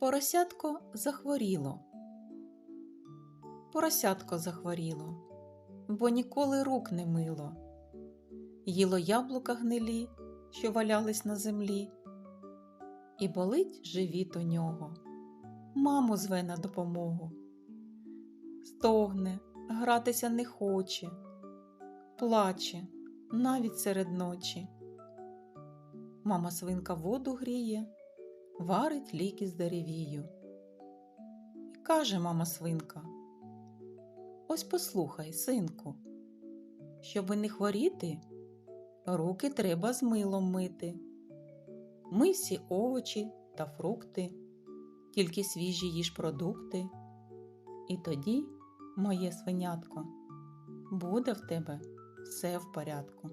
Поросятко захворіло. Поросятко захворіло, бо ніколи рук не мило. Їло яблука гнилі, що валялись на землі, і болить живіт у нього. Маму зве на допомогу. Стогне, гратися не хоче, плаче навіть серед ночі. Мама свинка воду гріє, варить ліки з деревію. І каже мама свинка: Ось послухай, синку, щоби не хворіти, руки треба з милом мити. Мий всі овочі та фрукти, тільки свіжі їж продукти. І тоді, моє свинятко, буде в тебе все в порядку.